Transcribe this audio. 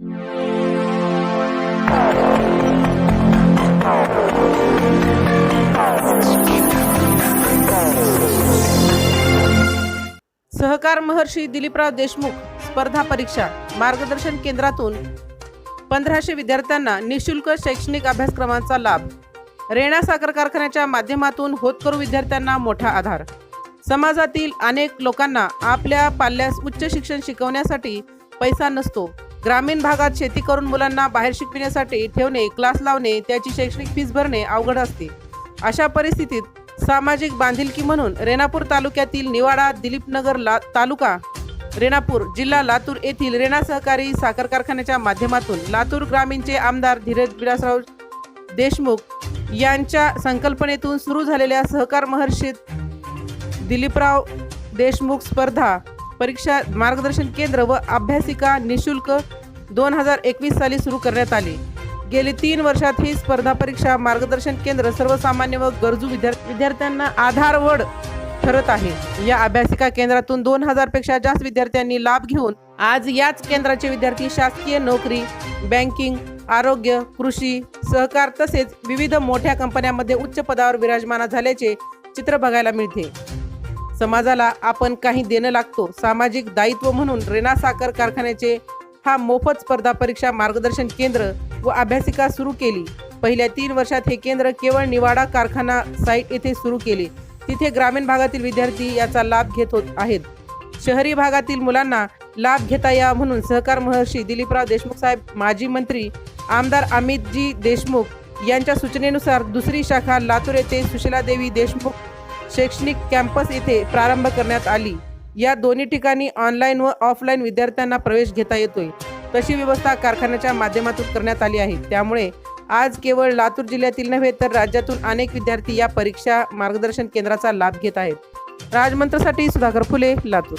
सहकार महर्षी दिलीपराव देशमुख स्पर्धा परीक्षा मार्गदर्शन केंद्रातून पंधराशे विद्यार्थ्यांना निशुल्क शैक्षणिक अभ्यासक्रमांचा लाभ. रेणा साखर कारखान्याच्या माध्यमातून होतकरू विद्यार्थ्यांना मोठा आधार. समाजातील अनेक लोकांना आपल्या पाल्यास उच्च शिक्षण शिकवण्यासाठी पैसा नसतो. ग्रामीण भागात शेती करून मुलांना बाहेर शिकविण्यासाठी ठेवणे क्लास लावणे त्याची शैक्षणिक फीस भरणे अवघड असते. अशा परिस्थितीत सामाजिक बांधिलकी म्हणून रेणापूर तालुक्यातील निवाडा दिलीपनगर ला तालुका रेणापूर जिल्हा लातूर येथील रेणा सहकारी साखर कारखान्याच्या माध्यमातून लातूर ग्रामीणचे आमदार धीरज विलासराव देशमुख यांच्या संकल्पनेतून सुरू झालेल्या सहकार महर्षित दिलीपराव देशमुख स्पर्धा परीक्षा मार्गदर्शन केंद्र व अभ्यासिका निशुल्क दोन हजार एकवीस साली सुरू करण्यात आली. गेली तीन वर्षात ही स्पर्धा परीक्षा मार्गदर्शन केंद्र सर्वसामान्य व गरजू विद्यार्थ्यांना आधारवड ठरत आहे. या अभ्यासिका केंद्रातून दोन हजारपेक्षा जास्त विद्यार्थ्यांनी लाभ घेऊन आज याच केंद्राचे विद्यार्थी शासकीय नोकरी बँकिंग आरोग्य कृषी सहकार तसेच विविध मोठ्या कंपन्यांमध्ये उच्च पदावर विराजमान झाल्याचे चित्र बघायला मिळते. समाजाला आपण काही देणं लागतो. सामाजिक दायित्व म्हणून रेना साखर कारखान्याचे हा मोफत स्पर्धा परीक्षा मार्गदर्शन केंद्र व अभ्यासिका सुरू केली. पहिल्या तीन वर्षात हे केंद्र केवळ निवाडा कारखाना साईट येथे सुरू केले. तिथे ग्रामीण भागातील विद्यार्थी याचा लाभ घेत होत आहेत. शहरी भागातील मुलांना लाभ घेता यावा म्हणून सहकार महर्षी दिलीपराव देशमुख साहेब माजी मंत्री आमदार अमितजी देशमुख यांच्या सूचनेनुसार दुसरी शाखा लातूर येथे सुशीलादेवी देशमुख शैक्षणिक कॅम्पस येथे प्रारंभ करण्यात आली. या दोन्ही ठिकाणी ऑनलाईन व ऑफलाईन विद्यार्थ्यांना प्रवेश घेता येतोय. तशी व्यवस्था कारखान्याच्या माध्यमातून करण्यात आली आहे. त्यामुळे आज केवळ लातूर जिल्ह्यातील नव्हे तर राज्यातून अनेक विद्यार्थी या परीक्षा मार्गदर्शन केंद्राचा लाभ घेत आहेत. राजमंत्रसाठी सुधाकर फुले लातूर.